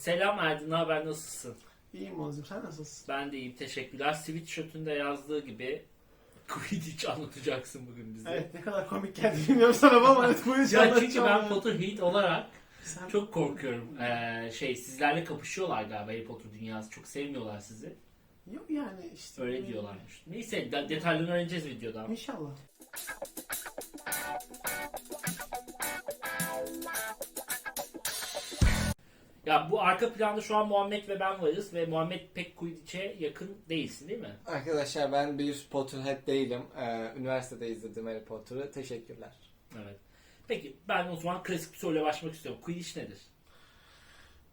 Selam Erdin, haber, nasılsın? İyiyim Oğuz'um sen nasılsın? Ben de iyiyim, teşekkürler. Sweatshirt'ünde yazdığı gibi Quidditch anlatacaksın bugün bize. Evet ne kadar komik geldi bilmiyorum sana ama evet yüzden Ya çünkü ben anlatacağım. Potterhead olarak Sen- çok korkuyorum. Ee, şey, sizlerle kapışıyorlar galiba Harry Potter dünyası. Çok sevmiyorlar sizi. Yok yani işte. Öyle diyorlarmış. Neyse, de- detaylarını öğreneceğiz videodan. İnşallah. Ya bu arka planda şu an Muhammed ve ben varız ve Muhammed pek Quidditch'e yakın değilsin değil mi? Arkadaşlar ben bir Potterhead değilim. Ee, üniversitede izledim Harry Potter'ı. Teşekkürler. Evet. Peki ben o zaman klasik bir soruyla başlamak istiyorum. Quidditch nedir?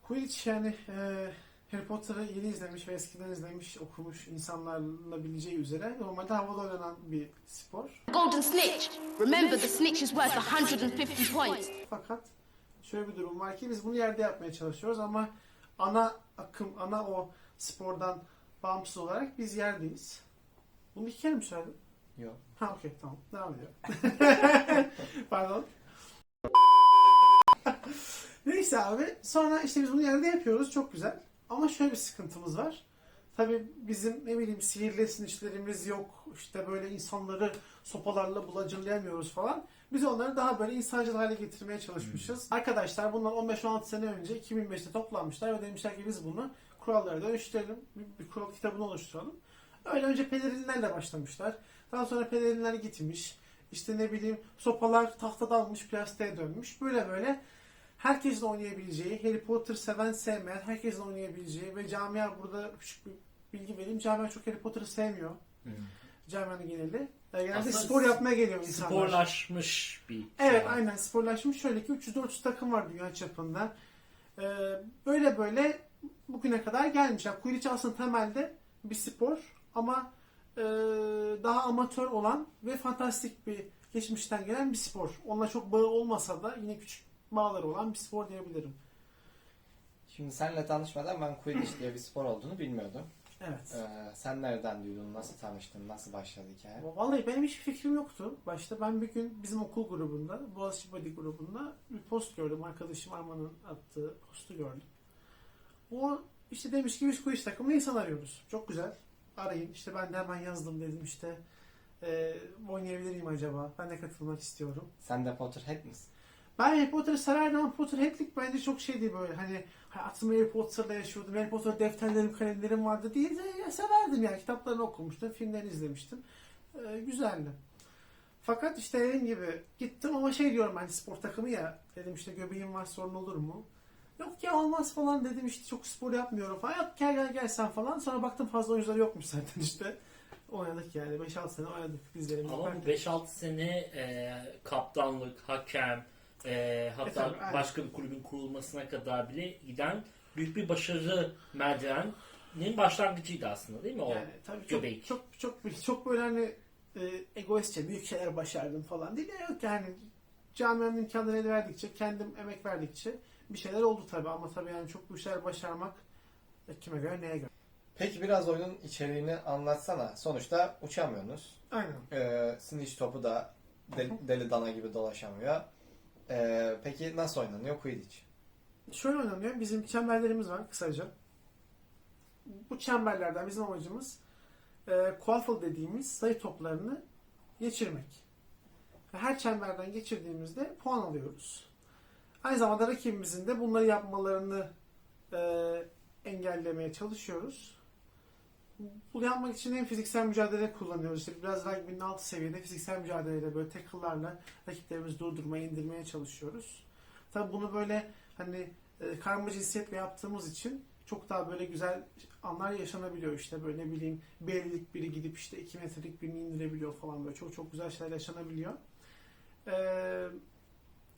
Quidditch yani e, Harry Potter'ı yeni izlemiş ve eskiden izlemiş, okumuş insanlarla bileceği üzere normalde havada oynanan bir spor. Golden snitch. Remember, the snitch is worth 150 points. Fakat şöyle bir durum var ki biz bunu yerde yapmaya çalışıyoruz ama ana akım, ana o spordan bağımsız olarak biz yerdeyiz. Bunu iki kere mi söyledim? Yok. Ha okey tamam. Devam ediyor. Pardon. Neyse abi. Sonra işte biz bunu yerde yapıyoruz. Çok güzel. Ama şöyle bir sıkıntımız var. Tabii bizim ne bileyim sihirli sinişlerimiz yok. İşte böyle insanları sopalarla bulacırlayamıyoruz falan. Biz onları daha böyle insancıl hale getirmeye çalışmışız. Arkadaşlar bundan 15-16 sene önce 2005'te toplanmışlar ve demişler ki biz bunu kurallara dönüştürelim. Bir, bir kural kitabını oluşturalım. Öyle önce pelerinlerle başlamışlar. Daha sonra pelerinler gitmiş. İşte ne bileyim sopalar tahtadanmış plastiğe dönmüş. Böyle böyle herkesin oynayabileceği, Harry Potter seven sevmeyen herkesin oynayabileceği ve camia burada küçük bir bilgi vereyim. Camia çok Harry Potter'ı sevmiyor. Camianın geneli. Yani genelde Aslında spor yapmaya geliyor insanlar. Sporlaşmış bir şey Evet var. aynen sporlaşmış. Şöyle ki 300-400 takım var dünya çapında. Ee, böyle böyle bugüne kadar gelmiş. Yani Quidditch aslında temelde bir spor ama e, daha amatör olan ve fantastik bir geçmişten gelen bir spor. Onunla çok bağı olmasa da yine küçük bağları olan bir spor diyebilirim. Şimdi senle tanışmadan ben Quidditch diye bir spor olduğunu bilmiyordum. Evet. Ee, sen nereden duydun? Nasıl tanıştın? Nasıl başladı hikaye? Vallahi benim hiçbir fikrim yoktu. Başta ben bir gün bizim okul grubunda, Boğaziçi Body grubunda bir post gördüm. Arkadaşım Arman'ın attığı postu gördüm. O işte demiş ki biz Quidditch takımı insan arıyoruz. Çok güzel. Arayın. İşte ben de hemen yazdım dedim işte. E, oynayabilir miyim acaba? Ben de katılmak istiyorum. Sen de Potterhead misin? Ben Harry Potter'ı severdim ama Potterhead'lik bence çok şeydi böyle hani hayatımı Harry Potter'da yaşıyordum. Harry Potter defterlerim, kalemlerim vardı değil de ya severdim yani kitaplarını okumuştum, filmlerini izlemiştim. Ee, güzeldi. Fakat işte dediğim gibi gittim ama şey diyorum ben spor takımı ya dedim işte göbeğim var sorun olur mu? Yok ya olmaz falan dedim işte çok spor yapmıyorum falan. Yok gel gel gel sen falan. Sonra baktım fazla oyuncular yokmuş zaten işte. Oynadık yani 5-6 sene oynadık bizlerimiz. Ama bu 5-6 sene e, kaptanlık, hakem, e, hatta E aynen. başka bir kulübün kurulmasına kadar bile giden büyük bir başarı merdivenin başlangıcıydı aslında değil mi o? Yani tabii çok, göbek. çok çok çok böyle hani e, egoistçe büyük şeyler başardım falan değil de yok yani camianın imkanları el verdikçe kendim emek verdikçe bir şeyler oldu tabii ama tabii yani çok büyük şeyler başarmak e, kime göre neye göre. Peki biraz oyunun içeriğini anlatsana. Sonuçta uçamıyorsunuz. Aynen. Ee, Snitch topu da deli, deli dana gibi dolaşamıyor. Ee, peki nasıl oynanıyor Quidditch? Şöyle oynanıyor. Bizim çemberlerimiz var kısaca. Bu çemberlerden bizim amacımız e, quaffle dediğimiz sayı toplarını geçirmek. Ve Her çemberden geçirdiğimizde puan alıyoruz. Aynı zamanda rakibimizin de bunları yapmalarını e, engellemeye çalışıyoruz. Bunu yapmak için hem fiziksel mücadele kullanıyoruz. İşte biraz rugby'nin alt seviyede fiziksel mücadeleyle böyle tackle'larla rakiplerimizi durdurmaya, indirmeye çalışıyoruz. Tabi bunu böyle hani e, karma cinsiyetle yaptığımız için çok daha böyle güzel anlar yaşanabiliyor işte böyle ne bileyim bir ellilik biri gidip işte iki metrelik birini indirebiliyor falan böyle çok çok güzel şeyler yaşanabiliyor. Ee,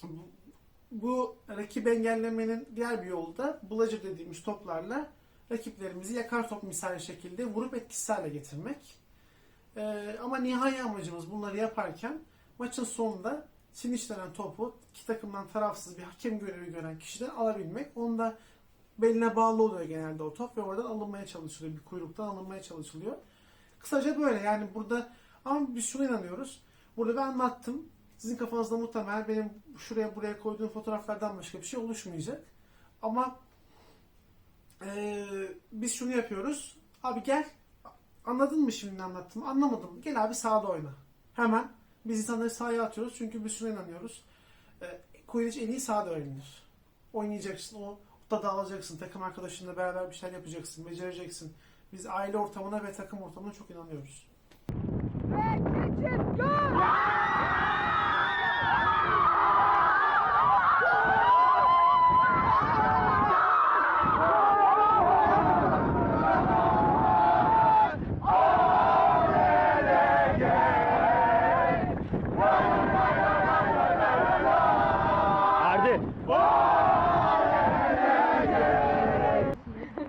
bu, bu rakip engellemenin diğer bir yolu da bulacı dediğimiz toplarla rakiplerimizi yakar top misali şekilde vurup etkisiz hale getirmek. Ee, ama nihai amacımız bunları yaparken maçın sonunda sinişlenen topu iki takımdan tarafsız bir hakem görevi gören kişiden alabilmek. Onda beline bağlı oluyor genelde o top ve oradan alınmaya çalışılıyor. Bir kuyruktan alınmaya çalışılıyor. Kısaca böyle yani burada ama biz şuna inanıyoruz. Burada ben anlattım. Sizin kafanızda muhtemelen benim şuraya buraya koyduğum fotoğraflardan başka bir şey oluşmayacak. Ama biz şunu yapıyoruz. Abi gel. Anladın mı şimdi anlattım? Anlamadım. Gel abi sahada oyna. Hemen biz insanları sahaya atıyoruz çünkü biz şuna inanıyoruz. E, Quidditch en iyi sahada öğrenilir. Oynayacaksın, o da dağılacaksın, takım arkadaşınla beraber bir şeyler yapacaksın, becereceksin. Biz aile ortamına ve takım ortamına çok inanıyoruz. Ardi.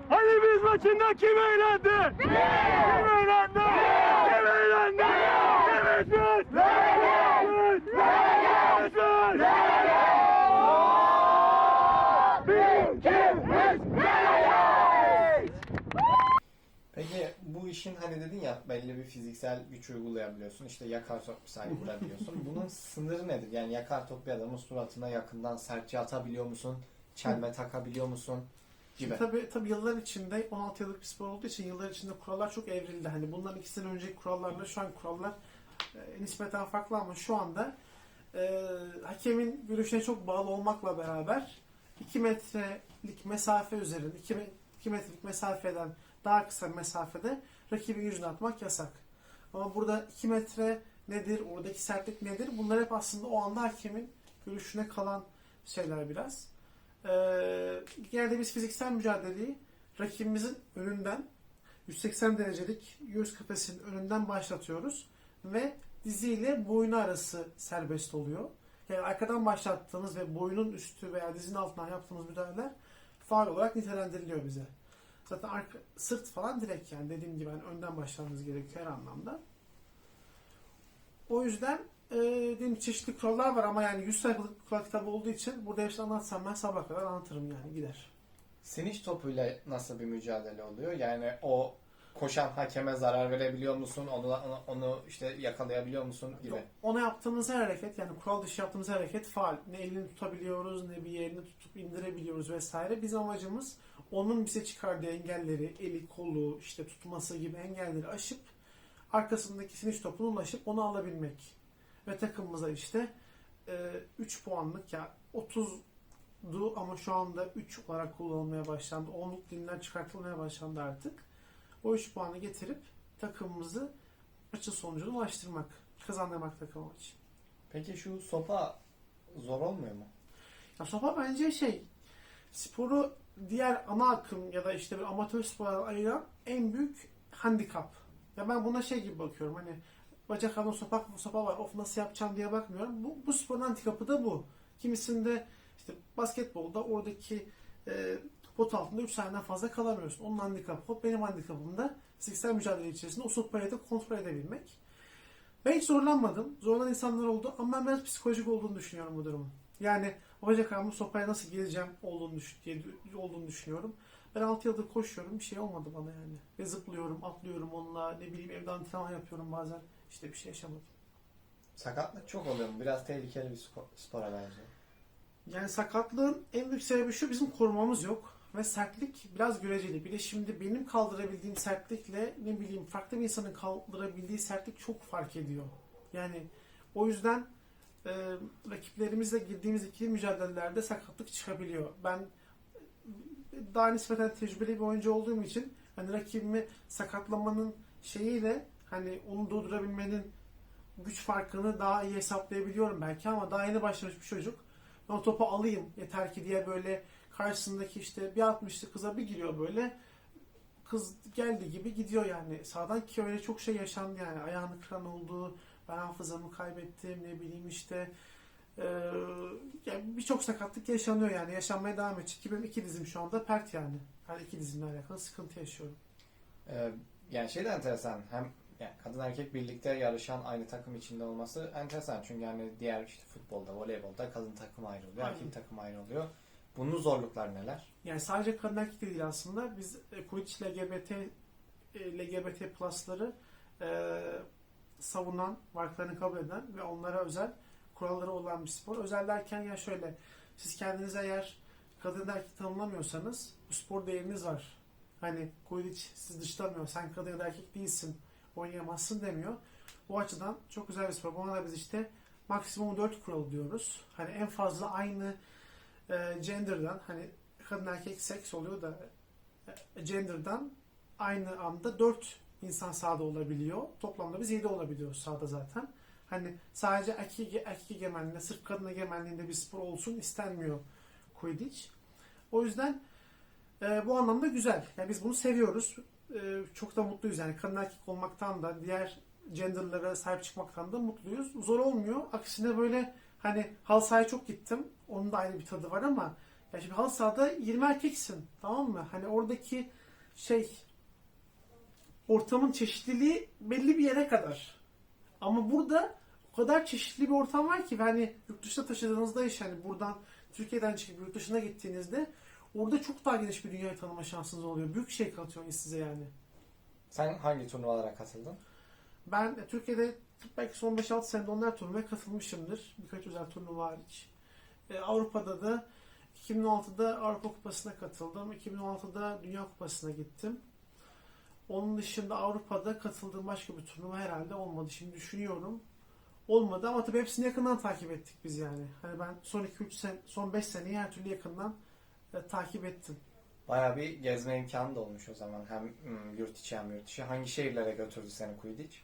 Hadi biz maçında kim eğlendi? Kim eğlendi? Kim eğlendi? Evet biz. Evet biz. Evet biz. Biz kimiz? Peki bu işin hani dedin ya belli bir fiziksel güç uygulayabiliyorsun. işte yakar top misali vurabiliyorsun. Bunun sınırı nedir? Yani yakar top bir adamın suratına yakından sertçe atabiliyor musun? Çelme takabiliyor musun? Gibi. Tabii, tabii yıllar içinde 16 yıllık bir spor olduğu için yıllar içinde kurallar çok evrildi. Hani bundan iki sene önceki kurallarla şu an kurallar e, nispeten farklı ama şu anda e, hakemin görüşüne çok bağlı olmakla beraber 2 metrelik mesafe üzerinde 2, 2 metrelik mesafeden daha kısa mesafede rakibin yüzüne atmak yasak. Ama burada 2 metre nedir, oradaki sertlik nedir? Bunlar hep aslında o anda hakemin görüşüne kalan şeyler biraz. Ee, genelde biz fiziksel mücadeleyi rakibimizin önünden 180 derecelik göğüs kafesinin önünden başlatıyoruz ve diziyle boynu arası serbest oluyor. Yani arkadan başlattığımız ve boynun üstü veya dizinin altından yaptığımız müdahaleler faal olarak nitelendiriliyor bize. Zaten arka, sırt falan direkt yani dediğim gibi hani önden başlamamız gerekiyor her anlamda. O yüzden e, dediğim çeşitli kurallar var ama yani 100 sayfalık kural kitabı olduğu için burada hepsini anlatsam ben sabah kadar anlatırım yani gider. Siniş topuyla nasıl bir mücadele oluyor? Yani o koşan hakeme zarar verebiliyor musun? Onu, onu, işte yakalayabiliyor musun gibi. Ona yaptığımız her hareket yani kural dışı yaptığımız her hareket faal. Ne elini tutabiliyoruz ne bir yerini tutup indirebiliyoruz vesaire. Bizim amacımız onun bize çıkardığı engelleri, eli, kolu, işte tutması gibi engelleri aşıp arkasındaki finish topuna ulaşıp onu alabilmek. Ve takımımıza işte 3 puanlık ya 30'du ama şu anda 3 olarak kullanılmaya başlandı. 10'luk dilinden çıkartılmaya başlandı artık. O 3 puanı getirip takımımızı maçın sonucuna ulaştırmak, kazandırmak takım için. Peki şu sopa zor olmuyor mu? Ya sopa bence şey, sporu diğer ana akım ya da işte bir amatör spora ayıran en büyük handikap. Ya ben buna şey gibi bakıyorum hani bacak arasında sopa, sopa var of nasıl yapacağım diye bakmıyorum. Bu, bu sporun handikapı da bu. Kimisinde işte basketbolda oradaki e, pot altında 3 saniyeden fazla kalamıyorsun. Onun handikapı. Hop benim handikapım da fiziksel mücadele içerisinde o sopayı da kontrol edebilmek. Ben hiç zorlanmadım. Zorlanan insanlar oldu ama ben biraz psikolojik olduğunu düşünüyorum bu durumun. Yani bacak armı sopaya nasıl geleceğim olduğunu, diye, olduğunu düşünüyorum. Ben 6 yıldır koşuyorum. Bir şey olmadı bana yani. Ve zıplıyorum, atlıyorum onunla. Ne bileyim evde antrenman yapıyorum bazen. İşte bir şey yaşamadım. Sakatlık çok oluyor mu? Biraz tehlikeli bir spor, spora benziyor. Yani sakatlığın en büyük sebebi şu bizim korumamız yok. Ve sertlik biraz göreceli. Bir de şimdi benim kaldırabildiğim sertlikle ne bileyim farklı bir insanın kaldırabildiği sertlik çok fark ediyor. Yani o yüzden e, rakiplerimizle girdiğimiz ikili mücadelelerde sakatlık çıkabiliyor. Ben e, daha nispeten tecrübeli bir oyuncu olduğum için hani rakibimi sakatlamanın şeyiyle hani onu durdurabilmenin güç farkını daha iyi hesaplayabiliyorum belki ama daha yeni başlamış bir çocuk. Ben o topu alayım yeter ki diye böyle karşısındaki işte bir 60'lı kıza bir giriyor böyle kız geldi gibi gidiyor yani sağdan ki öyle çok şey yaşandı yani ayağını kıran oldu ben hafızamı kaybettim ne bileyim işte eee, yani birçok sakatlık yaşanıyor yani yaşanmaya devam edecek ki benim iki dizim şu anda pert yani her iki dizimle alakalı sıkıntı yaşıyorum. Ee, yani şey de enteresan. Hem yani kadın erkek birlikte yarışan aynı takım içinde olması enteresan. Çünkü yani diğer işte futbolda, voleybolda kadın takım ayrılıyor, erkek takım ayrılıyor. Bunun zorlukları neler? Yani sadece kadın erkek de değil aslında. Biz e, Quidditch LGBT e, LGBT plus'ları e, savunan, varlıklarını kabul eden ve onlara özel kuralları olan bir spor. Özel derken ya şöyle, siz kendinize eğer kadın erkek tanımlamıyorsanız bu spor değeriniz var. Hani Quidditch sizi dışlamıyor. Sen kadın ya da erkek değilsin. Oynayamazsın demiyor. Bu açıdan çok güzel bir spor. Buna da biz işte maksimum 4 kural diyoruz. Hani en fazla aynı e, gender'dan hani kadın erkek seks oluyor da e, gender'dan aynı anda 4 insan sahada olabiliyor. Toplamda biz 7 olabiliyoruz sahada zaten. Hani sadece erkek, erkek egemenliğinde, sırf kadın egemenliğinde bir spor olsun istenmiyor Quidditch. O yüzden e, bu anlamda güzel. Yani biz bunu seviyoruz. E, çok da mutluyuz. Yani kadın erkek olmaktan da diğer genderlara sahip çıkmaktan da mutluyuz. Zor olmuyor. Aksine böyle hani halı sahaya çok gittim. Onun da ayrı bir tadı var ama ya şimdi halı sahada 20 erkeksin. Tamam mı? Hani oradaki şey ortamın çeşitliliği belli bir yere kadar. Ama burada o kadar çeşitli bir ortam var ki hani yurt dışına taşıdığınızda iş hani buradan Türkiye'den çıkıp yurt dışına gittiğinizde orada çok daha geniş bir dünyayı tanıma şansınız oluyor. Büyük şey katıyor size yani. Sen hangi turnuvalara katıldın? Ben Türkiye'de belki son 5-6 senede onlar turnuvaya katılmışımdır. Birkaç özel turnuva hariç. E, Avrupa'da da 2016'da Avrupa Kupası'na katıldım. 2016'da Dünya Kupası'na gittim. Onun dışında Avrupa'da katıldığım başka bir turnuva herhalde olmadı. Şimdi düşünüyorum. Olmadı ama tabii hepsini yakından takip ettik biz yani. Hani ben son 2-3 sene, son 5 seneyi her türlü yakından e, takip ettim. Bayağı bir gezme imkanı da olmuş o zaman. Hem hmm, yurt içi hem yurt dışı. Hangi şehirlere götürdü seni Quidditch?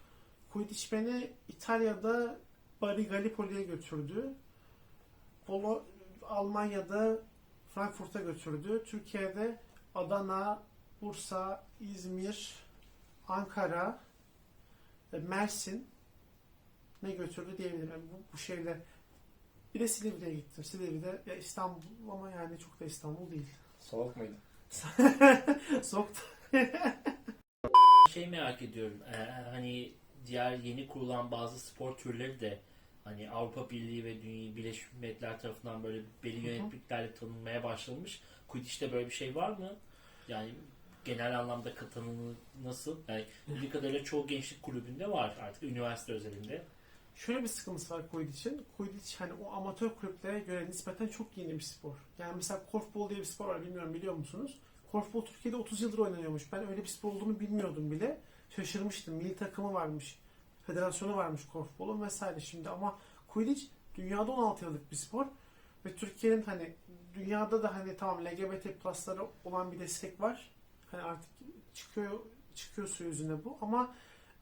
Quidditch beni İtalya'da Bari Gallipoli'ye götürdü. Polo Almanya'da Frankfurt'a götürdü. Türkiye'de Adana, Bursa, İzmir, Ankara, e, Mersin ne götürdü diyebilirim. Yani bu, bu şeyle bir de Silivri'ye gittim. Silivri'de ya İstanbul ama yani çok da İstanbul değil. Soğuk muydu? Soğuktu. Şey merak ediyorum. e, hani diğer yeni kurulan bazı spor türleri de hani Avrupa Birliği ve Dünya Birleşmiş Milletler tarafından böyle belli yönetmeliklerle tanınmaya başlanmış. Quidditch'te böyle bir şey var mı? Yani genel anlamda tanımı nasıl? Yani bildiğim kadarıyla çoğu gençlik kulübünde var artık üniversite özelinde. Şöyle bir sıkıntısı var Quidditch'in. Quidditch hani o amatör kulüplere göre nispeten çok yeni bir spor. Yani mesela korfball diye bir spor var bilmiyorum biliyor musunuz? Korfball Türkiye'de 30 yıldır oynanıyormuş. Ben öyle bir spor olduğunu bilmiyordum bile. Şaşırmıştım. Milli takımı varmış. Federasyonu varmış korfball'un vesaire şimdi ama Quidditch dünyada 16 yıllık bir spor ve Türkiye'nin hani dünyada da hani tamam LGBT plus'lara olan bir destek var. Hani artık çıkıyor çıkıyor su yüzüne bu ama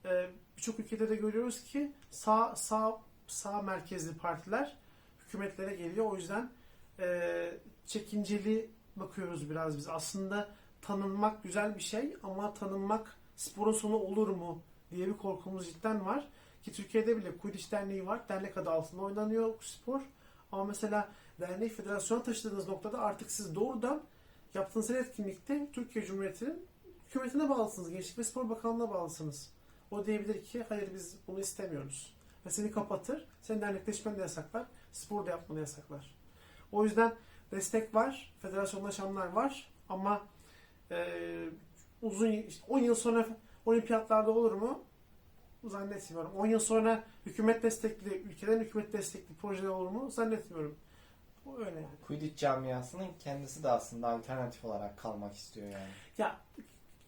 e, birçok ülkede de görüyoruz ki sağ sağ sağ merkezli partiler hükümetlere geliyor. O yüzden e, çekinceli bakıyoruz biraz biz. Aslında tanınmak güzel bir şey ama tanınmak sporun sonu olur mu diye bir korkumuz cidden var. Ki Türkiye'de bile Quidditch Derneği var. Dernek adı altında oynanıyor spor. Ama mesela dernek federasyona taşıdığınız noktada artık siz doğrudan yaptığınız her etkinlikte Türkiye Cumhuriyeti'nin hükümetine bağlısınız. Gençlik ve Spor Bakanlığı'na bağlısınız. O diyebilir ki hayır biz bunu istemiyoruz. Ve seni kapatır. Senin dernekleşmeni de yasaklar. Spor da yapmanı yasaklar. O yüzden destek var. Federasyonlaşanlar var. Ama e, uzun işte 10 yıl sonra olimpiyatlarda olur mu? Zannetmiyorum. 10 yıl sonra hükümet destekli, ülkeden hükümet destekli projeler olur mu? Zannetmiyorum. O öyle yani. Quidditch camiasının kendisi de aslında alternatif olarak kalmak istiyor yani. Ya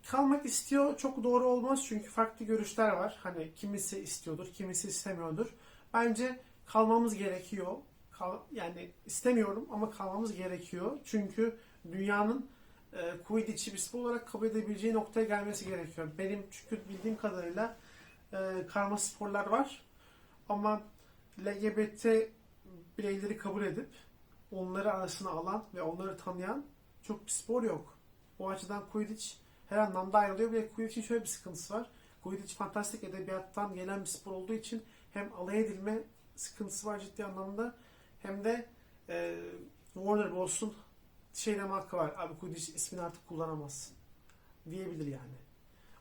kalmak istiyor çok doğru olmaz çünkü farklı görüşler var. Hani kimisi istiyordur, kimisi istemiyordur. Bence kalmamız gerekiyor. Kal- yani istemiyorum ama kalmamız gerekiyor. Çünkü dünyanın Quidditch'i bir spor olarak kabul edebileceği noktaya gelmesi gerekiyor. Benim çünkü bildiğim kadarıyla e, karma sporlar var. Ama LGBT bireyleri kabul edip onları arasına alan ve onları tanıyan çok bir spor yok. O açıdan Quidditch her anlamda ayrılıyor. Bir de şöyle bir sıkıntısı var. Quidditch fantastik edebiyattan gelen bir spor olduğu için hem alay edilme sıkıntısı var ciddi anlamda hem de e, Warner Bros'un şey deme hakkı var. Abi Quidditch ismini artık kullanamazsın. Diyebilir yani.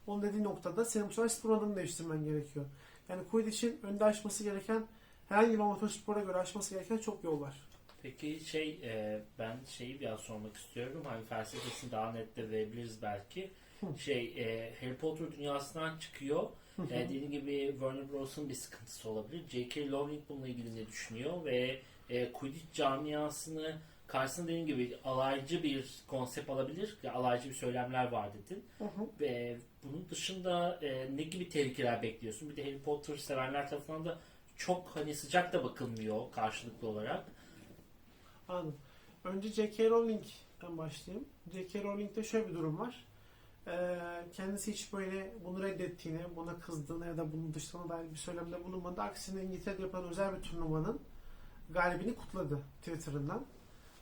Onun dediği noktada senin bu sefer spor adını değiştirmen gerekiyor. Yani Quidditch'in önde aşması gereken herhangi bir amatör spora göre aşması gereken çok yol var. Peki şey e, ben şeyi biraz sormak istiyorum. Hani felsefesini daha net de verebiliriz belki. Şey e, Harry Potter dünyasından çıkıyor. e, dediğim gibi Warner Bros'un bir sıkıntısı olabilir. J.K. Rowling bununla ilgili ne düşünüyor ve e, Quidditch camiasını karşısında dediğim gibi alaycı bir konsept alabilir. Ya, alaycı bir söylemler var dedin. Hı hı. Ve bunun dışında e, ne gibi tehlikeler bekliyorsun? Bir de Harry Potter sevenler tarafından da çok hani sıcak da bakılmıyor karşılıklı olarak. Anladım. Önce J.K. Rowling'den başlayayım. J.K. Rowling'de şöyle bir durum var. Ee, kendisi hiç böyle bunu reddettiğini, buna kızdığını ya da bunun dışına dair bir söylemde bulunmadı. Aksine İngiltere'de yapılan özel bir turnuvanın galibini kutladı Twitter'ından.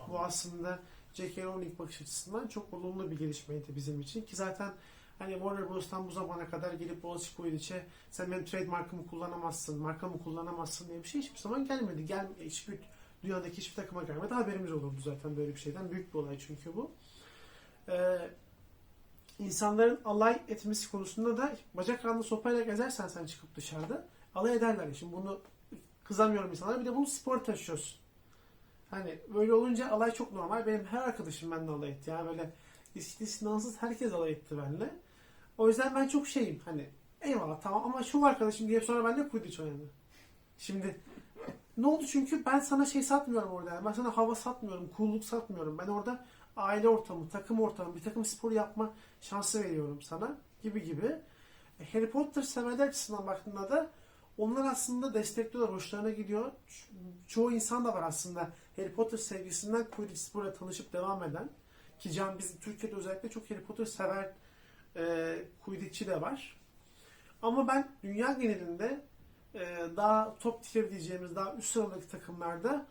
Bu aslında J.K. Rowling bakış açısından çok olumlu bir gelişmeydi bizim için. Ki zaten hani Warner Bros'tan bu zamana kadar gelip Boğaziçi Quidditch'e sen benim trademarkımı kullanamazsın, markamı kullanamazsın diye bir şey hiçbir zaman gelmedi. Gel, hiçbir dünyadaki hiçbir takıma gelmedi. Haberimiz olurdu zaten böyle bir şeyden. Büyük bir olay çünkü bu. Ee, insanların alay etmesi konusunda da bacak arasında sopayla gezersen sen çıkıp dışarıda alay ederler. Şimdi bunu kızamıyorum insanlara. Bir de bunu spor taşıyorsun. Hani böyle olunca alay çok normal. Benim her arkadaşım benimle alay etti. Yani böyle istisnasız herkes alay etti benimle. O yüzden ben çok şeyim hani eyvallah tamam ama şu arkadaşım diye sonra benimle Quidditch oynadı. Şimdi ne oldu çünkü ben sana şey satmıyorum orada. Yani. Ben sana hava satmıyorum, cool'luk satmıyorum. Ben orada aile ortamı, takım ortamı, bir takım spor yapma şansı veriyorum sana gibi gibi. E, Harry Potter severler açısından baktığında da onlar aslında destekliyorlar, hoşlarına gidiyor. Ço- Çoğu insan da var aslında Harry Potter sevgisinden Quidditch sporla tanışıp devam eden. Ki Can bizim Türkiye'de özellikle çok Harry Potter sever e, Quidditch'çi de var. Ama ben dünya genelinde e, daha top tier diyeceğimiz daha üst sıradaki takımlarda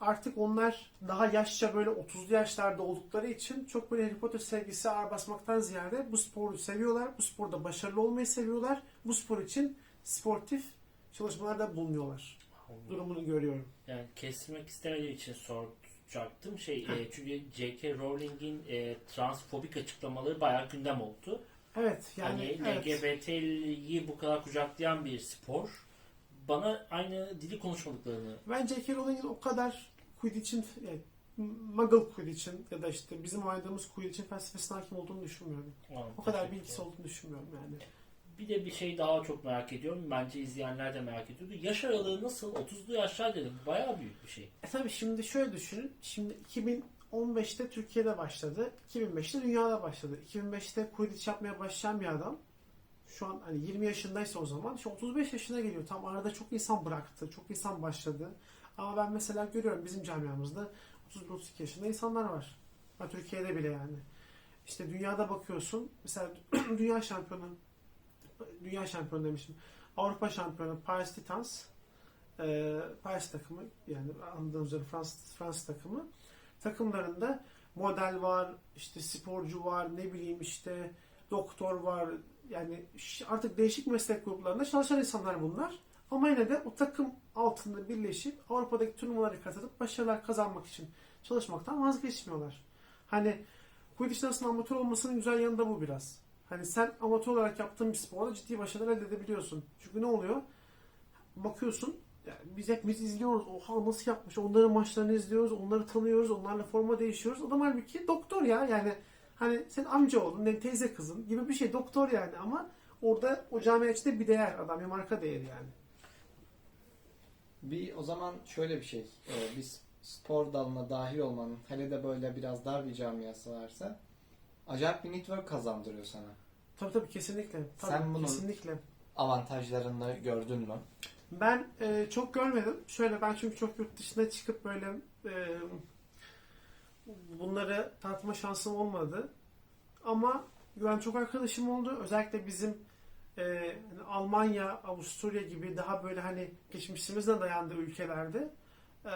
artık onlar daha yaşça böyle 30'lu yaşlarda oldukları için çok böyle Harry Potter sevgisi ağır basmaktan ziyade bu sporu seviyorlar. Bu sporda başarılı olmayı seviyorlar. Bu spor için sportif çalışmalarda bulunuyorlar. Durumunu görüyorum. Yani kesmek istemediğim için soracaktım. Şey, e, çünkü J.K. Rowling'in e, transfobik açıklamaları bayağı gündem oldu. Evet yani hani evet. LGBT'yi bu kadar kucaklayan bir spor bana aynı dili konuşmadıklarını Ben J.K. Rowling'in o kadar Quidditch'in yani, Muggle Quidditch'in ya da işte bizim oynadığımız Quidditch'in felsefesine hakim olduğunu düşünmüyorum. O kadar bilgisi olduğunu düşünmüyorum yani. Bir de bir şey daha çok merak ediyorum. Bence izleyenler de merak ediyordu. Yaş aralığı nasıl? 30'lu yaşlar dedim. Bayağı büyük bir şey. E tabi şimdi şöyle düşünün. Şimdi 2015'te Türkiye'de başladı. 2005'te dünyada başladı. 2005'te Quidditch yapmaya başlayan bir adam şu an hani 20 yaşındaysa o zaman şu 35 yaşına geliyor. Tam arada çok insan bıraktı. Çok insan başladı. Ama ben mesela görüyorum bizim camiamızda 31-32 yaşında insanlar var. Ha, Türkiye'de bile yani. İşte dünyada bakıyorsun. Mesela dünya şampiyonu dünya şampiyonu demişim. Avrupa şampiyonu Paris Titans e, Paris takımı yani anladığınız üzere Fransız, Fransız takımı takımlarında model var, işte sporcu var, ne bileyim işte doktor var. Yani artık değişik meslek gruplarında çalışan insanlar bunlar. Ama yine de o takım altında birleşip Avrupa'daki turnuvalara katılıp başarılar kazanmak için çalışmaktan vazgeçmiyorlar. Hani Quidditch'in aslında amatör olmasının güzel yanı da bu biraz. Hani sen amatör olarak yaptığın bir sporda ciddi başarılar elde edebiliyorsun. Çünkü ne oluyor? Bakıyorsun yani biz hepimiz izliyoruz. Oha nasıl yapmış? Onların maçlarını izliyoruz. Onları tanıyoruz. Onlarla forma değişiyoruz. Adam halbuki doktor ya. Yani hani senin amca oğlun, ne teyze kızın gibi bir şey. Doktor yani ama orada o camia içinde bir değer. Adam bir marka değeri yani. Bir o zaman şöyle bir şey. Ee, biz spor dalına dahil olmanın hele de böyle biraz dar bir camiası varsa acayip bir network kazandırıyor sana. Tabii tabii kesinlikle. Tabii, Sen bunun- kesinlikle. Avantajlarını gördün mü? Ben e, çok görmedim. Şöyle ben çünkü çok yurt dışına çıkıp böyle e, bunları tanıtma şansım olmadı. Ama güven çok arkadaşım oldu. Özellikle bizim e, hani Almanya, Avusturya gibi daha böyle hani geçmişimizden dayandığı ülkelerde e,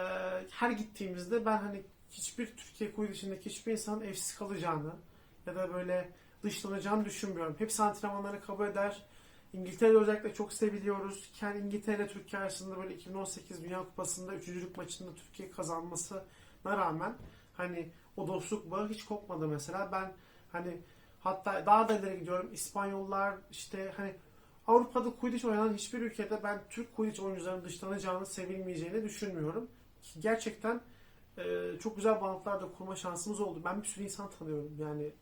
her gittiğimizde ben hani hiçbir Türkiye kuyruğu içindeki hiçbir insanın evsiz kalacağını ya da böyle dışlanacağını düşünmüyorum. Hepsi antrenmanları kabul eder. İngiltere'de özellikle çok seviliyoruz. Yani İngiltere Türkiye arasında böyle 2018 Dünya Kupası'nda üçüncülük maçında Türkiye kazanmasına rağmen hani o dostluk bağı hiç kopmadı mesela. Ben hani hatta daha da ileri gidiyorum. İspanyollar işte hani Avrupa'da Quidditch oynanan hiçbir ülkede ben Türk Quidditch oyuncularının dışlanacağını, sevilmeyeceğini düşünmüyorum. Gerçekten e, çok güzel bağlantılar da kurma şansımız oldu. Ben bir sürü insan tanıyorum. Yani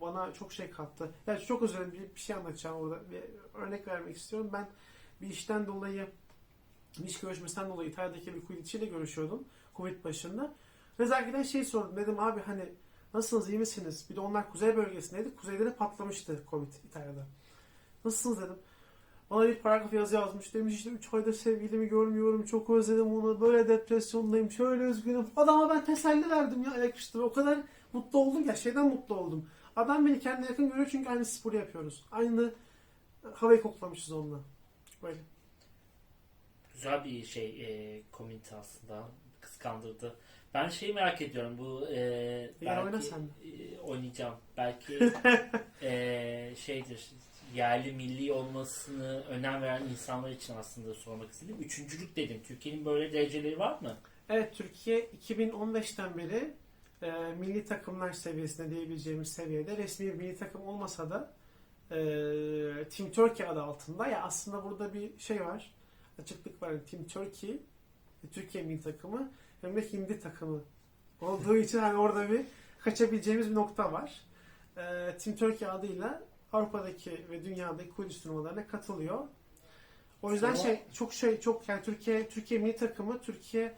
bana çok şey kattı. Yani çok özür dilerim bir, şey anlatacağım orada. Bir örnek vermek istiyorum. Ben bir işten dolayı bir iş görüşmesinden dolayı İtalya'daki bir ile görüşüyordum. Covid başında. Rezakiden şey sordum. Dedim abi hani nasılsınız iyi misiniz? Bir de onlar kuzey bölgesindeydi. Kuzeyde de patlamıştı Covid İtalya'da. Nasılsınız dedim. Bana bir paragraf yazı yazmış. Demiş işte 3 aydır sevgilimi görmüyorum. Çok özledim onu. Böyle depresyondayım. Şöyle üzgünüm. Adama ben teselli verdim ya ayaküstü. O kadar mutlu oldum ya. Şeyden mutlu oldum. Adam beni kendine yakın görüyor çünkü aynı sporu yapıyoruz. Aynı havayı koklamışız onunla. Böyle. Güzel bir şey e, komünite aslında. Kıskandırdı. Ben şeyi merak ediyorum. Bu e, oyna sen e, oynayacağım. Belki e, şeydir yerli milli olmasını önem veren insanlar için aslında sormak istedim. Üçüncülük dedim. Türkiye'nin böyle dereceleri var mı? Evet Türkiye 2015'ten beri e, milli takımlar seviyesinde diyebileceğimiz seviyede resmi bir milli takım olmasa da e, Team Turkey adı altında ya aslında burada bir şey var açıklık var Team Turkey e, Türkiye milli takımı hem de Hindi takımı olduğu için hani orada bir kaçabileceğimiz bir nokta var. E, Team Turkey adıyla Avrupa'daki ve dünyadaki Kudüs turnuvalarına katılıyor. O yüzden Ama- şey çok şey çok yani Türkiye Türkiye milli takımı Türkiye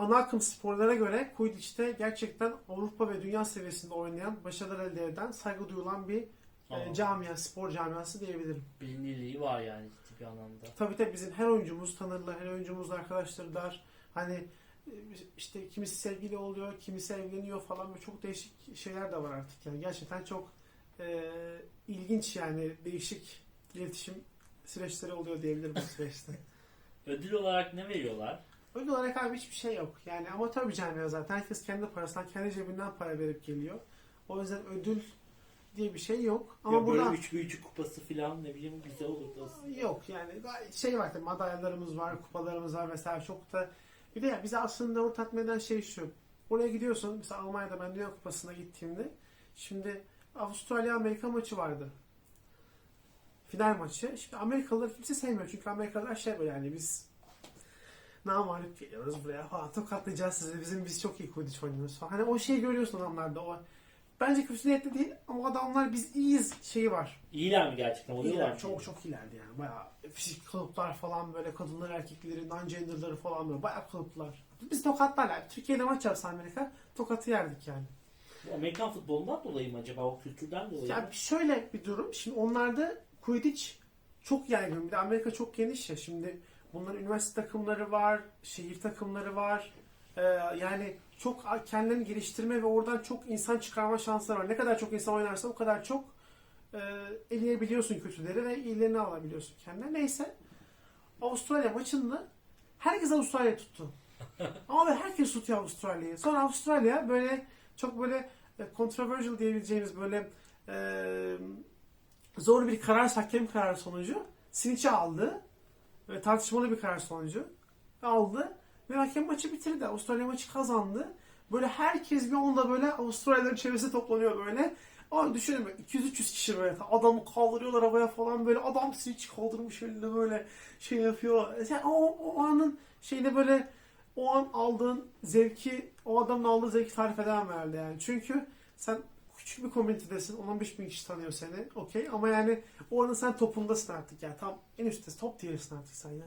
ana akım sporlara göre Quidditch'te gerçekten Avrupa ve dünya seviyesinde oynayan, başarılar elde eden, saygı duyulan bir e, Aa. camia, spor camiası diyebilirim. Bilinirliği var yani ciddi bir anlamda. Tabii tabii bizim her oyuncumuz tanırlar, her oyuncumuz arkadaşları der. Hani e, işte kimisi sevgili oluyor, kimisi evleniyor falan ve çok değişik şeyler de var artık. Yani gerçekten çok e, ilginç yani değişik iletişim süreçleri oluyor diyebilirim bu süreçte. Ödül olarak ne veriyorlar? Ödül olarak abi hiçbir şey yok. Yani amatör bir camia zaten. Herkes kendi parasından, kendi cebinden para verip geliyor. O yüzden ödül diye bir şey yok. Ama burada böyle üç büyücü kupası falan ne bileyim güzel olurdu aslında. yok yani şey var tabii madalyalarımız var, kupalarımız var mesela çok da bir de ya bize aslında o tatmin eden şey şu. Oraya gidiyorsun. Mesela Almanya'da ben Dünya Kupası'na gittiğimde şimdi Avustralya Amerika maçı vardı. Final maçı. Şimdi Amerikalıları kimse sevmiyor. Çünkü Amerikalılar şey böyle yani biz namalip geliyoruz buraya falan tokatlayacağız sizi. Bizim biz çok iyi Quidditch oynuyoruz falan. Hani o şeyi görüyorsun adamlarda. O Bence kötü niyetli değil ama adamlar biz iyiyiz şeyi var. İyiler mi gerçekten? Oluyorlar İyiler, mı? çok çok ilerdi yani. Bayağı fizik kalıplar falan böyle kadınlar erkekleri, non-genderları falan böyle bayağı kalıplar. Biz tokatlarlar. Türkiye'de maç yapsa Amerika tokatı yerdik yani. Bu Amerikan futbolundan dolayı mı acaba? O kültürden dolayı mı? Yani şöyle bir durum. Şimdi onlarda Quidditch çok yaygın. Bir de Amerika çok geniş ya. Şimdi bunların üniversite takımları var, şehir takımları var. Ee, yani çok kendilerini geliştirme ve oradan çok insan çıkarma şansları var. Ne kadar çok insan oynarsa o kadar çok e, eleyebiliyorsun kötüleri ve iyilerini alabiliyorsun kendine. Neyse. Avustralya maçında herkes Avustralya'yı tuttu. Ama böyle herkes tutuyor Avustralya'yı. Sonra Avustralya böyle çok böyle e, controversial diyebileceğimiz böyle e, zor bir karar, hakem kararı sonucu Siniç'i aldı. Ve tartışmalı bir karar sonucu aldı. Ve hakem maçı bitirdi. Avustralya maçı kazandı. Böyle herkes bir anda böyle Avustralya'nın çevresine toplanıyor böyle. Abi düşünün böyle 200-300 kişi böyle adamı kaldırıyorlar havaya falan böyle adam Siniç kaldırmış elinde böyle şey yapıyor. Yani o, o anın şeyde böyle o an aldığın zevki, o adamın aldığı zevki tarif edemem herhalde yani. Çünkü sen küçük bir komünitedesin. 10-15 bin kişi tanıyor seni. Okey. Ama yani o anın sen topundasın artık yani. Tam en üstte top tier'sin artık sen yani.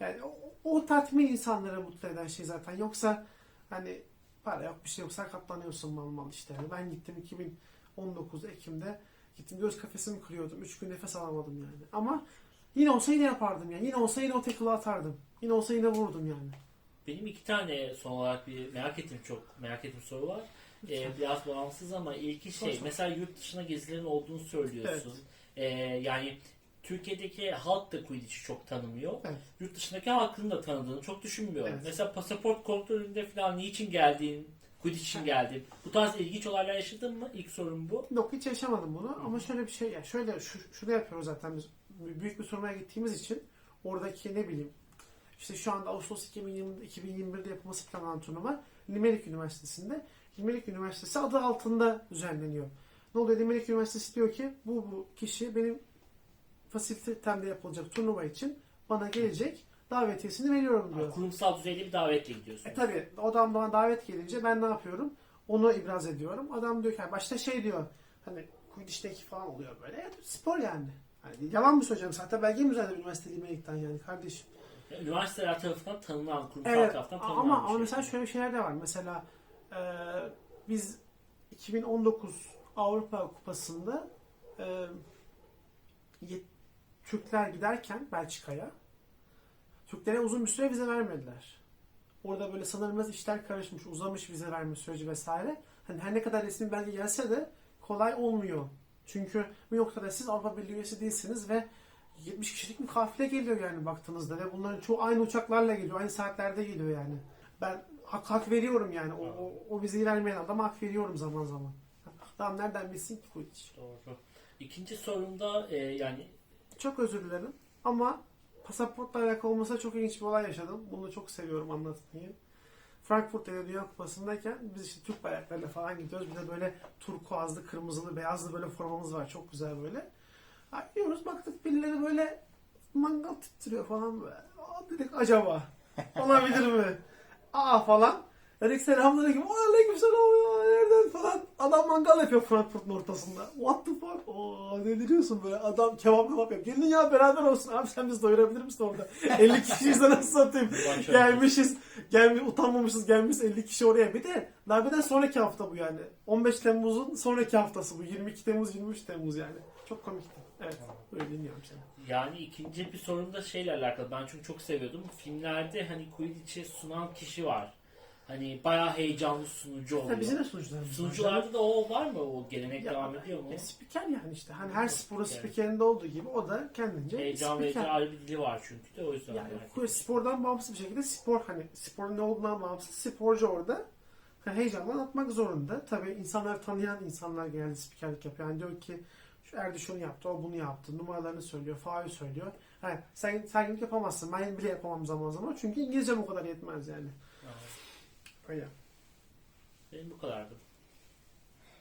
Yani o, o tatmin insanları mutlu eden şey zaten. Yoksa hani para yok bir şey yok sakatlanıyorsun mal mal işte. Yani ben gittim 2019 Ekim'de gittim göz kafesimi kırıyordum. 3 gün nefes alamadım yani. Ama yine olsa yine yapardım yani. Yine olsa yine o tackle'ı atardım. Yine olsa yine vururdum yani. Benim iki tane son olarak bir merak ettiğim çok merak ettiğim soru var. Ee, biraz bağımsız ama ilki şey sor. mesela yurt dışına gezilerin olduğunu söylüyorsun. Ee, yani Türkiye'deki halk da Quidditch'i çok tanımıyor. Evet. Yurt dışındaki halkın da tanıdığını çok düşünmüyorum. Evet. Mesela pasaport kontrolünde falan niçin geldiğin, Quidditch için geldin. Bu tarz ilginç olaylar yaşadın mı? İlk sorun bu. Yok hiç yaşamadım bunu ama şöyle bir şey ya şöyle şu, şunu yapıyoruz zaten biz büyük bir turnuvaya gittiğimiz için oradaki ne bileyim işte şu anda Ağustos 2020, 2021'de yapılması planlanan turnuva Limerick Üniversitesi'nde. Limerick Üniversitesi adı altında düzenleniyor. Ne oluyor? Limerick Üniversitesi diyor ki bu bu kişi benim fasilitemde yapılacak turnuva için bana gelecek davetiyesini veriyorum diyor. Kurumsal düzeyde bir davetle gidiyorsun. E tabi adam bana davet gelince ben ne yapıyorum? Onu ibraz ediyorum. Adam diyor ki "Ha, başta şey diyor hani Quidditch'teki falan oluyor böyle. Ya, spor yani. Hani yalan mı söyleyeceğim? Zaten belge mi üzerinde üniversite Limerick'ten yani kardeşim. Üniversiteler tarafından tanınan, kurumsal Evet taraftan tanınan ama, ama şey. mesela şöyle şeyler de var. Mesela e, biz 2019 Avrupa Kupası'nda e, Türkler giderken Belçika'ya Türklere uzun bir süre vize vermediler. Orada böyle sanırım biraz işler karışmış, uzamış vize verme süreci vesaire. Hani her ne kadar resmi belge gelse de kolay olmuyor. Çünkü bir noktada siz Avrupa Birliği üyesi değilsiniz ve 70 kişilik bir kafile geliyor yani baktığınızda ve bunların çoğu aynı uçaklarla geliyor, aynı saatlerde geliyor yani. Ben hak, hak veriyorum yani. O, o, o vizeyi vermeyen adama hak veriyorum zaman zaman. Adam nereden bilsin ki bu iş? Doğru. İkinci sorumda e, yani Çok özür dilerim ama pasaportla alakalı olmasa çok ilginç bir olay yaşadım. Bunu çok seviyorum anlatmayı. Frankfurt'ta ya Dünya Kupası'ndayken biz işte Türk bayraklarıyla falan gidiyoruz. Bir de böyle turkuazlı, kırmızılı, beyazlı böyle formamız var. Çok güzel böyle. Gidiyoruz baktık birileri böyle mangal titriyor falan böyle. Dedik acaba olabilir mi? Aa falan. Dedik selamünaleyküm. Aleyküm selam ya nereden falan. Adam mangal yapıyor Frankfurt'un ortasında. What the fuck? Oo, ne diyorsun böyle adam kebap kebap yapıyor. Gelin ya beraber olsun. Abi sen bizi doyurabilir misin orada? 50 kişiyiz de nasıl satayım? Gelmişiz. Gelmiş, utanmamışız gelmişiz 50 kişi oraya. Bir de darbeden sonraki hafta bu yani. 15 Temmuz'un sonraki haftası bu. 22 Temmuz 23 Temmuz yani. Çok komikti. Evet. Öyle dinliyorum seni. Yani ikinci bir sorun da şeyle alakalı. Ben çünkü çok seviyordum. Filmlerde hani Quidditch'i sunan kişi var. Hani bayağı heyecanlı sunucu oluyor. Ha, bizim de sunucularımız. Sunucularda da o var mı? O gelenek Ya, devam ediyor mu? E, spiker yani işte. Hani her sporun Spiker. spikerinde olduğu gibi o da kendince Heyecan spiker. ayrı bir dili var çünkü de o yüzden. Yani ettim. spordan bağımsız bir şekilde spor hani sporun ne olduğundan bağımsız sporcu orada hani heyecanla atmak zorunda. Tabii insanlar tanıyan insanlar genelde spikerlik yapıyor. Yani diyor ki Erdi şunu yaptı, o bunu yaptı. Numaralarını söylüyor, faul söylüyor. Yani sen sergilik yapamazsın. Ben bile yapamam zaman zaman. Çünkü İngilizce bu kadar yetmez yani. Evet. Öyle. Benim bu kadardı.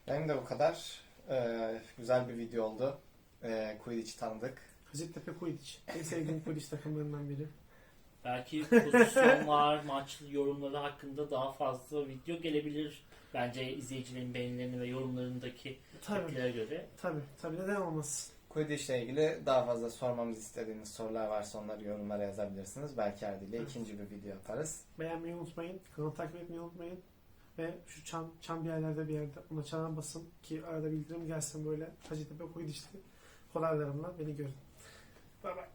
Benim de bu kadar. Ee, güzel bir video oldu. Ee, Quidditch'i tanıdık. Hacettepe Quidditch. En sevdiğim Quidditch takımlarından biri. Belki pozisyonlar, maç yorumları hakkında daha fazla video gelebilir. Bence izleyicilerin beğenilerini ve yorumlarındaki Tabii. tepkilere göre. Tabii. Tabii neden olmasın. Quidditch ile ilgili daha fazla sormamızı istediğiniz sorular varsa onları yorumlara yazabilirsiniz. Belki Erdi ile ikinci bir video yaparız. Beğenmeyi unutmayın. Kanalı takip etmeyi unutmayın. Ve şu çan, çan bir yerlerde bir yerde ona çana basın ki arada bildirim gelsin böyle Hacettepe Quidditch'li kolaylarımla beni görün. Bay bay.